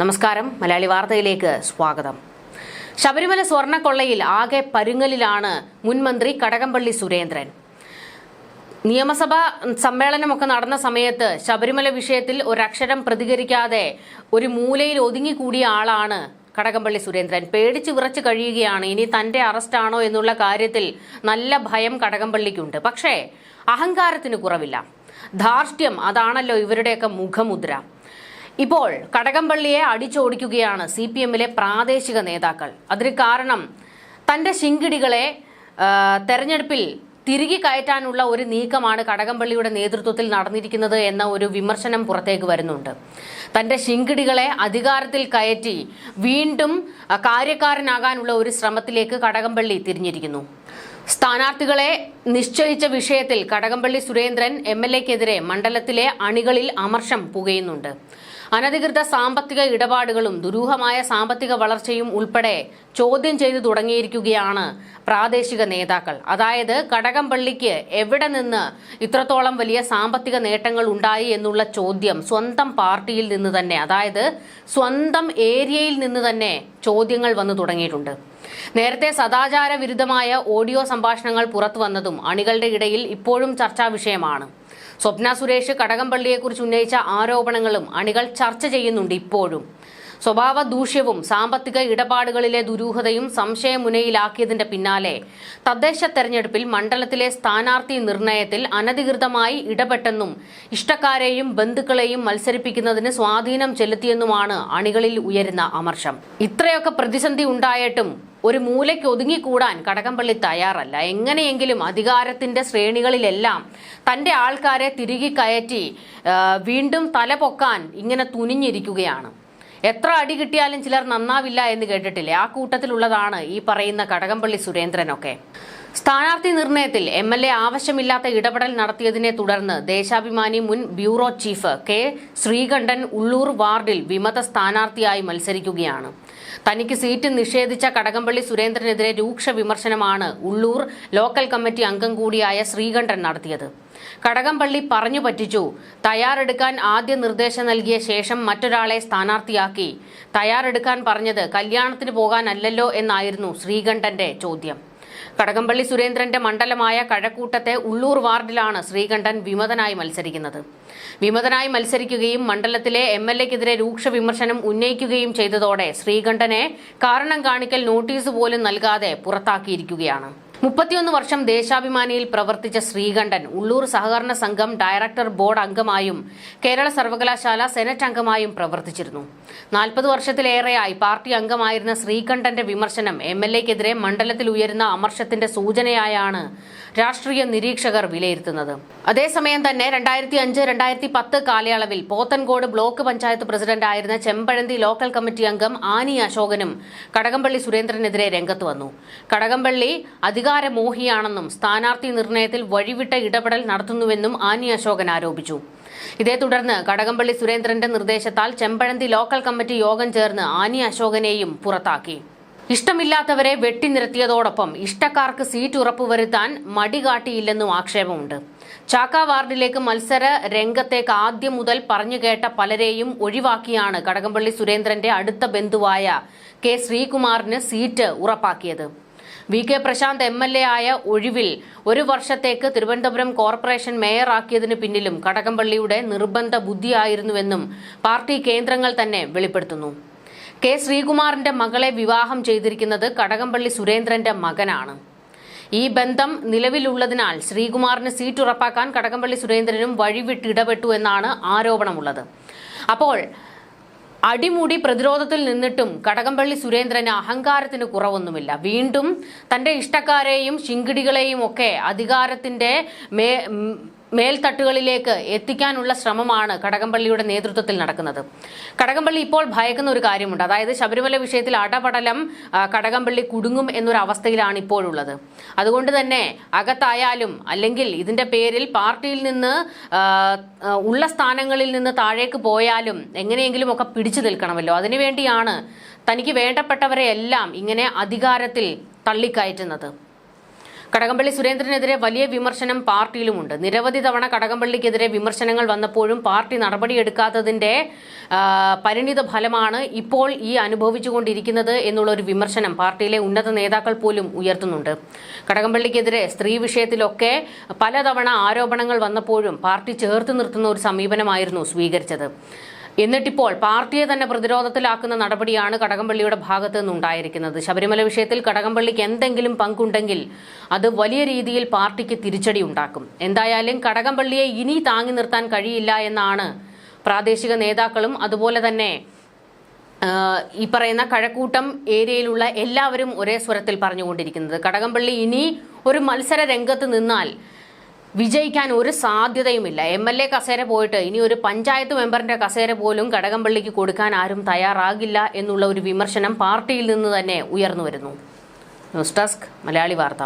നമസ്കാരം. മലയാളി വാർത്തയിലേക്ക് സ്വാഗതം. ശബരിമല സ്വർണക്കൊള്ളയിൽ ആകെ പരുങ്ങലിലാണ് മുൻമന്ത്രി കടകംപള്ളി സുരേന്ദ്രൻ. നിയമസഭാ സമ്മേളനമൊക്കെ നടന്ന സമയത്ത് ശബരിമല വിഷയത്തിൽ ഒരക്ഷരം പ്രതികരിക്കാതെ ഒരു മൂലയിൽ ഒതുങ്ങിക്കൂടിയ ആളാണ് കടകംപള്ളി സുരേന്ദ്രൻ. പേടിച്ച് വിറച്ച് കഴിയുകയാണ്. ഇനി തന്റെ അറസ്റ്റാണോ എന്നുള്ള കാര്യത്തിൽ നല്ല ഭയം കടകംപള്ളിക്കുണ്ട്. പക്ഷേ അഹങ്കാരത്തിന് കുറവില്ല. ധാർഷ്ട്യം അതാണല്ലോ ഇവരുടെയൊക്കെ മുഖമുദ്ര. ഇപ്പോൾ കടകംപള്ളിയെ അടിച്ചോടിക്കുകയാണ് സി പി എമ്മിലെ പ്രാദേശിക നേതാക്കൾ. അതിന് കാരണം തന്റെ ശിങ്കിടികളെ തെരഞ്ഞെടുപ്പിൽ തിരികെ കയറ്റാനുള്ള ഒരു നീക്കമാണ് കടകംപള്ളിയുടെ നേതൃത്വത്തിൽ നടന്നിരിക്കുന്നത് എന്ന ഒരു വിമർശനം പുറത്തേക്ക് വരുന്നുണ്ട്. തന്റെ ശിങ്കിടികളെ അധികാരത്തിൽ കയറ്റി വീണ്ടും കാര്യക്കാരനാകാനുള്ള ഒരു ശ്രമത്തിലേക്ക് കടകംപള്ളി തിരിഞ്ഞിരിക്കുന്നു. സ്ഥാനാർത്ഥികളെ നിശ്ചയിച്ച വിഷയത്തിൽ കടകംപള്ളി സുരേന്ദ്രൻ എം എൽ എക്കെതിരെ മണ്ഡലത്തിലെ അണികളിൽ അമർഷം പുകയുന്നുണ്ട്. അനധികൃത സാമ്പത്തിക ഇടപാടുകളും ദുരൂഹമായ സാമ്പത്തിക വളർച്ചയും ഉൾപ്പെടെ ചോദ്യം ചെയ്തു തുടങ്ങിയിരിക്കുകയാണ് പ്രാദേശിക നേതാക്കൾ. അതായത് കടകംപള്ളിക്ക് എവിടെ നിന്ന് ഇത്രത്തോളം വലിയ സാമ്പത്തിക നേട്ടങ്ങൾ ഉണ്ടായി എന്നുള്ള ചോദ്യം സ്വന്തം പാർട്ടിയിൽ നിന്ന് തന്നെ അതായത് സ്വന്തം ഏരിയയിൽ നിന്ന് തന്നെ ചോദ്യങ്ങൾ വന്നു തുടങ്ങിയിട്ടുണ്ട്. നേരത്തെ സദാചാര വിരുദ്ധമായ ഓഡിയോ സംഭാഷണങ്ങൾ പുറത്തുവന്നതും അണികളുടെ ഇടയിൽ ഇപ്പോഴും ചർച്ചാ വിഷയമാണ്. സ്വപ്ന സുരേഷ് കടകംപള്ളിയെക്കുറിച്ച് ഉന്നയിച്ച ആരോപണങ്ങളും അണികൾ ചർച്ച ചെയ്യുന്നുണ്ട് ഇപ്പോഴും. സ്വഭാവ ദൂഷ്യവും സാമ്പത്തിക ഇടപാടുകളിലെ ദുരൂഹതയും സംശയമുനയിലാക്കിയതിന്റെ പിന്നാലെ തദ്ദേശ തെരഞ്ഞെടുപ്പിൽ മണ്ഡലത്തിലെ സ്ഥാനാർത്ഥി നിർണയത്തിൽ അനധികൃതമായി ഇടപെട്ടെന്നും ഇഷ്ടക്കാരെയും ബന്ധുക്കളെയും മത്സരിപ്പിക്കുന്നതിന് സ്വാധീനം ചെലുത്തിയെന്നുമാണ് അണികളിൽ ഉയരുന്ന അമർഷം. ഇത്രയൊക്കെ പ്രതിസന്ധി ഉണ്ടായിട്ടും ഒരു മൂലയ്ക്ക് ഒതുങ്ങിക്കൂടാൻ കടകംപള്ളി തയ്യാറല്ല. എങ്ങനെയെങ്കിലും അധികാരത്തിന്റെ ശ്രേണികളിലെല്ലാം തന്റെ ആൾക്കാരെ തിരികെ കയറ്റി വീണ്ടും തല പൊക്കാൻ ഇങ്ങനെ തുനിഞ്ഞിരിക്കുകയാണ്. എത്ര അടി കിട്ടിയാലും ചിലർ നന്നാവില്ല എന്ന് കേട്ടിട്ടില്ലേ? ആ കൂട്ടത്തിലുള്ളതാണ് ഈ പറയുന്ന കടകംപള്ളി സുരേന്ദ്രനൊക്കെ. സ്ഥാനാർത്ഥി നിർണയത്തിൽ എം എൽ എ ആവശ്യമില്ലാത്ത ഇടപെടൽ നടത്തിയതിനെ തുടർന്ന് ദേശാഭിമാനി മുൻ bureau chief K Sreekantan Ulloor വാർഡിൽ വിമത സ്ഥാനാർത്ഥിയായി മത്സരിക്കുകയാണ്. തനിക്ക് സീറ്റ് നിഷേധിച്ച കടകംപള്ളി സുരേന്ദ്രനെതിരെ രൂക്ഷ വിമർശനമാണ് ഉള്ളൂർ ലോക്കൽ കമ്മിറ്റി അംഗം കൂടിയായ ശ്രീകണ്ഠൻ നടത്തിയത്. കടകംപള്ളി പറഞ്ഞു പറ്റിച്ചു തയ്യാറെടുക്കാൻ ആദ്യ നിർദ്ദേശം നൽകിയ ശേഷം മറ്റൊരാളെ സ്ഥാനാർത്ഥിയാക്കി. തയ്യാറെടുക്കാൻ പറഞ്ഞത് കല്യാണത്തിന് പോകാനല്ലല്ലോ എന്നായിരുന്നു ശ്രീകണ്ഠന്റെ ചോദ്യം. കടകംപള്ളി സുരേന്ദ്രന്റെ മണ്ഡലമായ കഴക്കൂട്ടത്തെ ഉള്ളൂർ വാർഡിലാണ് ശ്രീകണ്ഠൻ വിമതനായി മത്സരിക്കുന്നത്. വിമതനായി മത്സരിക്കുകയും മണ്ഡലത്തിലെ എം എൽ എക്കെതിരെ രൂക്ഷ വിമർശനം ഉന്നയിക്കുകയും ചെയ്തതോടെ ശ്രീകണ്ഠനെ കാരണം കാണിക്കൽ നോട്ടീസ് പോലും നൽകാതെ പുറത്താക്കിയിരിക്കുകയാണ്. മുപ്പത്തിയൊന്ന് വർഷം ദേശാഭിമാനിയിൽ പ്രവർത്തിച്ച ശ്രീകണ്ഠൻ ഉള്ളൂർ സഹകരണ സംഘം ഡയറക്ടർ ബോർഡ് അംഗമായും കേരള സർവകലാശാല സെനറ്റ് അംഗമായും പ്രവർത്തിച്ചിരുന്നു. നാൽപ്പത് വർഷത്തിലേറെയായി പാർട്ടി അംഗമായിരുന്ന ശ്രീകണ്ഠന്റെ വിമർശനം എം എൽ എക്കെതിരെ മണ്ഡലത്തിൽ ഉയരുന്ന അമർഷത്തിന്റെ സൂചനയായാണ് രാഷ്ട്രീയ നിരീക്ഷകർ വിലയിരുത്തുന്നത്. അതേസമയം തന്നെ രണ്ടായിരത്തി അഞ്ച് രണ്ടായിരത്തി പത്ത് കാലയളവിൽ പോത്തൻകോട് ബ്ലോക്ക് പഞ്ചായത്ത് പ്രസിഡന്റ് ആയിരുന്ന ചെമ്പഴന്തി ലോക്കൽ കമ്മിറ്റി അംഗം ആനി അശോകനും കടകംപള്ളി സുരേന്ദ്രനെതിരെ രംഗത്ത് വന്നു. കടകംപള്ളി അധികാരമോഹിയാണെന്നും സ്ഥാനാർത്ഥി നിർണയത്തിൽ വഴിവിട്ട ഇടപെടൽ നടത്തുന്നുവെന്നും ആനി അശോകൻ ആരോപിച്ചു. ഇതേ തുടർന്ന് കടകംപള്ളി സുരേന്ദ്രന്റെ നിർദ്ദേശത്താൽ ചെമ്പഴന്തി ലോക്കൽ കമ്മിറ്റി യോഗം ചേർന്ന് ആനി അശോകനെയും പുറത്താക്കി. ഇഷ്ടമില്ലാത്തവരെ വെട്ടിനിരത്തിയതോടൊപ്പം ഇഷ്ടക്കാർക്ക് സീറ്റ് ഉറപ്പുവരുത്താൻ മടികാട്ടിയില്ലെന്നും ആക്ഷേപമുണ്ട്. ചാക്ക വാർഡിലേക്ക് മത്സര രംഗത്തേക്ക് ആദ്യം മുതൽ പറഞ്ഞു കേട്ട പലരെയും ഒഴിവാക്കിയാണ് കടകംപള്ളി സുരേന്ദ്രന്റെ അടുത്ത ബന്ധുവായ കെ ശ്രീകുമാറിന് seat ഉറപ്പാക്കിയത്. V K Prashanth M L A ആയ ഒഴിവിൽ ഒരു വർഷത്തേക്ക് തിരുവനന്തപുരം കോർപ്പറേഷൻ മേയറാക്കിയതിനു പിന്നിലും കടകംപള്ളിയുടെ നിർബന്ധ ബുദ്ധിയായിരുന്നുവെന്നും പാർട്ടി കേന്ദ്രങ്ങൾ തന്നെ വെളിപ്പെടുത്തുന്നു. കെ ശ്രീകുമാറിന്റെ മകളെ വിവാഹം ചെയ്തിരിക്കുന്നത് കടകംപള്ളി സുരേന്ദ്രന്റെ മകനാണ്. ഈ ബന്ധം നിലവിലുള്ളതിനാൽ ശ്രീകുമാറിന് സീറ്റ് ഉറപ്പാക്കാൻ കടകംപള്ളി സുരേന്ദ്രനും വഴിവിട്ടിടപെട്ടു എന്നാണ് ആരോപണമുള്ളത്. അപ്പോൾ അടിമുടി പ്രതിരോധത്തിൽ നിന്നിട്ടും കടകംപള്ളി സുരേന്ദ്രന് അഹങ്കാരത്തിന് കുറവൊന്നുമില്ല. വീണ്ടും തന്റെ ഇഷ്ടക്കാരെയും ശിങ്കിടികളെയും ഒക്കെ അധികാരത്തിന്റെ മേ മേൽത്തട്ടുകളിലേക്ക് എത്തിക്കാനുള്ള ശ്രമമാണ് കടകംപള്ളിയുടെ നേതൃത്വത്തിൽ നടക്കുന്നത്. കടകംപള്ളി ഇപ്പോൾ ഭയക്കുന്ന ഒരു കാര്യമുണ്ട്. അതായത് ശബരിമല വിഷയത്തിൽ അടപടലം കടകംപള്ളി കുടുങ്ങും എന്നൊരു അവസ്ഥയിലാണ് ഇപ്പോഴുള്ളത്. അതുകൊണ്ട് തന്നെ അകത്തായാലും അല്ലെങ്കിൽ ഇതിന്റെ പേരിൽ പാർട്ടിയിൽ നിന്ന് ഉള്ള സ്ഥാനങ്ങളിൽ നിന്ന് താഴേക്ക് പോയാലും എങ്ങനെയെങ്കിലും ഒക്കെ പിടിച്ചു നിൽക്കണമല്ലോ. അതിനുവേണ്ടിയാണ് തനിക്ക് വേണ്ടപ്പെട്ടവരെ എല്ലാം ഇങ്ങനെ അധികാരത്തിൽ തള്ളിക്കയറ്റുന്നത്. കടകംപള്ളി സുരേന്ദ്രനെതിരെ വലിയ വിമർശനം പാർട്ടിയിലുമുണ്ട്. നിരവധി തവണ കടകംപള്ളിക്കെതിരെ വിമർശനങ്ങൾ വന്നപ്പോഴും പാർട്ടി നടപടിയെടുക്കാത്തതിന്റെ പരിണിത ഫലമാണ് ഇപ്പോൾ ഈ അനുഭവിച്ചുകൊണ്ടിരിക്കുന്നത് എന്നുള്ള ഒരു വിമർശനം പാർട്ടിയിലെ ഉന്നത നേതാക്കൾ പോലും ഉയർത്തുന്നുണ്ട്. കടകംപള്ളിക്കെതിരെ സ്ത്രീ വിഷയത്തിലൊക്കെ പലതവണ ആരോപണങ്ങൾ വന്നപ്പോഴും പാർട്ടി ചേർത്ത് നിർത്തുന്ന ഒരു സമീപനമായിരുന്നു സ്വീകരിച്ചത്. എന്നിട്ടിപ്പോൾ പാർട്ടിയെ തന്നെ പ്രതിരോധത്തിലാക്കുന്ന നടപടിയാണ് കടകംപള്ളിയുടെ ഭാഗത്ത് നിന്നുണ്ടായിരിക്കുന്നത്. ശബരിമല വിഷയത്തിൽ കടകംപള്ളിക്ക് എന്തെങ്കിലും പങ്കുണ്ടെങ്കിൽ അത് വലിയ രീതിയിൽ പാർട്ടിക്ക് തിരിച്ചടി ഉണ്ടാക്കും. എന്തായാലും കടകംപള്ളിയെ ഇനി താങ്ങി നിർത്താൻ കഴിയില്ല എന്നാണ് പ്രാദേശിക നേതാക്കളും അതുപോലെ തന്നെ ഈ പറയുന്ന കഴക്കൂട്ടം ഏരിയയിലുള്ള എല്ലാവരും ഒരേ സ്വരത്തിൽ പറഞ്ഞുകൊണ്ടിരിക്കുന്നത്. കടകംപള്ളി ഇനി ഒരു മത്സര രംഗത്ത് നിന്നാൽ വിജയിക്കാൻ ഒരു സാധ്യതയുമില്ല. എം എൽ എ കസേര പോയിട്ട് ഇനി ഒരു പഞ്ചായത്ത് മെമ്പറിന്റെ കസേര പോലും കടകംപള്ളിക്ക് കൊടുക്കാൻ ആരും തയ്യാറാകില്ല എന്നുള്ള ഒരു വിമർശനം പാർട്ടിയിൽ നിന്ന് തന്നെ ഉയർന്നു വരുന്നു. ന്യൂസ് ഡെസ്ക് മലയാളി വാർത്ത.